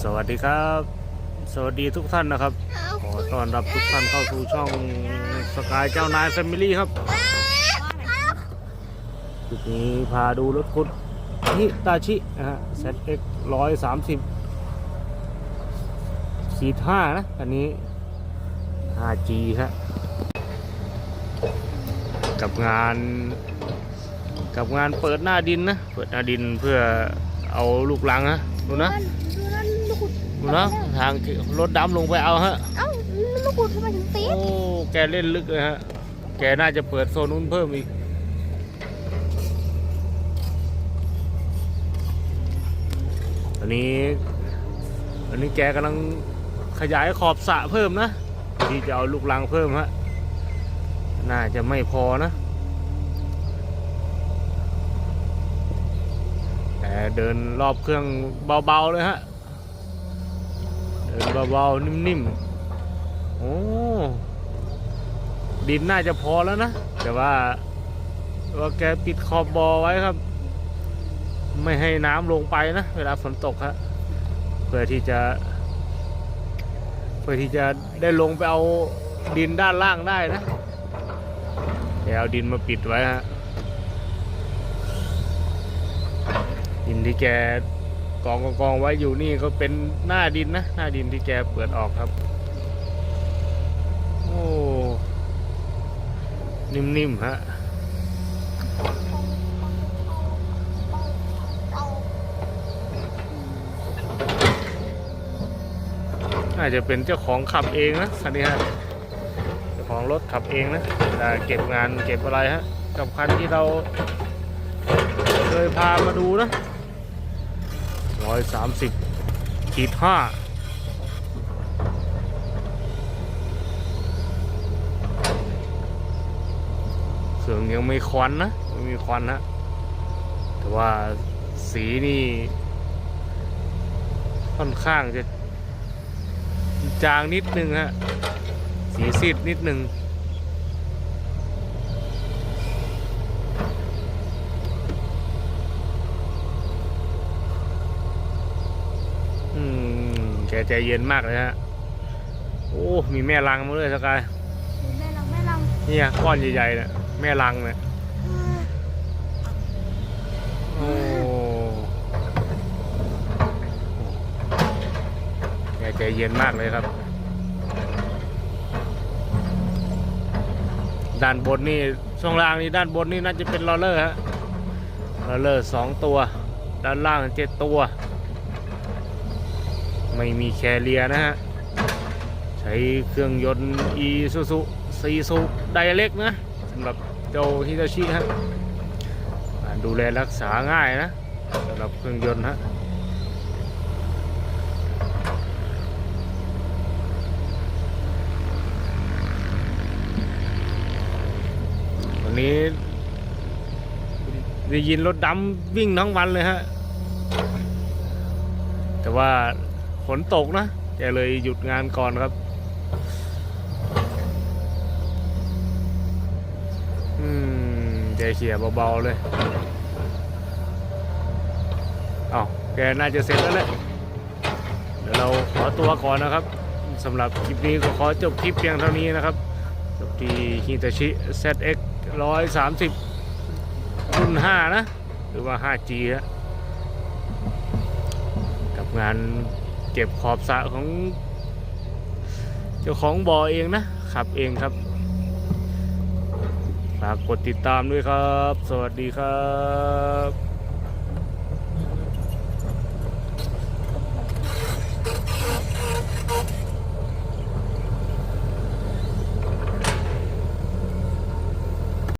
สวัสดีครับ สวัสดีทุกท่านนะครับ ขอต้อนรับทุกท่านเข้าสู่ช่องสกายเจ้านายแฟมิลี่ครับจุดนี้พาดูรถคุดฮิตาชินะฮะ ZX ร้อยสามสิบสี่ห้านะอันนี้ 5G ฮะกับงานกับงานเปิดหน้าดินนะ เปิดหน้าดินเพื่อเอาลูกลังนะดูนะ ดูนั่นลูกขุดดูนะทางรถดำลงไปเอาฮะ เอ้าลูกขุดทำไมถึงตีโอ้ แกเล่นลึกเลยฮะ แกน่าจะเปิดโซนนู้นเพิ่มอีก อันนี้ อันนี้แกกำลังขยายขอบสระเพิ่มนะ ที่จะเอาลูกลังเพิ่มฮะ น่าจะไม่พอนะ แต่เดินรอบเครื่องเบาๆเลยฮะ เดินเบาๆนิ่มๆ โอ้ ดินน่าจะพอแล้วนะ แต่ว่าว่าแกปิดขอบบอไว้ครับ ไม่ให้น้ำลงไปนะ เวลาฝนตกฮะเพื่อที่จะเพื่อที่จะได้ลงไปเอาดินด้านล่างได้นะแต่เอาดินมาปิดไว้ฮะดินที่แก กองกองไว้อยู่นี่ก็เป็นหน้าดินนะ หน้าดินที่แกเปิดออกครับ โอ้นิ่มๆฮะน่าจะเป็นเจ้าของขับเองนะคันนี้ฮะเจ้าของรถขับเองนะแต่เก็บงานเก็บอะไรฮะกับคันที่เราเคยพามาดูนะ ร้อยสามสิบขีดห้าเครื่องยังไม่ควันนะไม่มีควันนะ แต่ว่าสีนี่ ค่อนข้างจะจางนิดนึงฮะ สีซีดนิดนึง อืม แกใจเย็นมากเลยฮะ โอ้ มีแม่ลังมาด้วยสกายแม่ลังแม่ลังเนี่ยก้อนใหญ่ๆเนี่ยแม่ลังเนี่ยโอ้แกใจเย็นมากเลยครับ ด้านบนนี่ช่วงล่างนี่ด้านบนนี่น่าจะเป็นลอเลอร์ฮะลอเลอร์สองตัว ด้านล่างเจ็ดตัว ไม่มีแคเรียนะฮะ ใช้เครื่องยนต์ e s u z u ซีซูไดเล็กนะสำหรับเจ้าฮิตาชิฮะดูแลรักษาง่ายนะสำหรับเครื่องยนต์ฮะวันนี้ได้ยินรถดำวิ่งทั้งวันเลยฮะ แต่ว่า ฝนตกนะแกเลยหยุดงานก่อนครับ อืมแกเขี่ยเบาๆเลย เอาแกน่าจะเสร็จแล้วแหละ เดี๋ยวเราขอตัวก่อนนะครับสำหรับคลิปนี้ก็ขอจบคลิปเพียงเท่านี้นะครับ จบที่ฮิตาชิ ZX 130 รุ่น 5 นะ หรือว่า 5G ฮะกับงาน เก็บขอบสระของเจ้าของบ่อเองนะขับเองครับฝากกดติดตามด้วยครับ สวัสดีครับ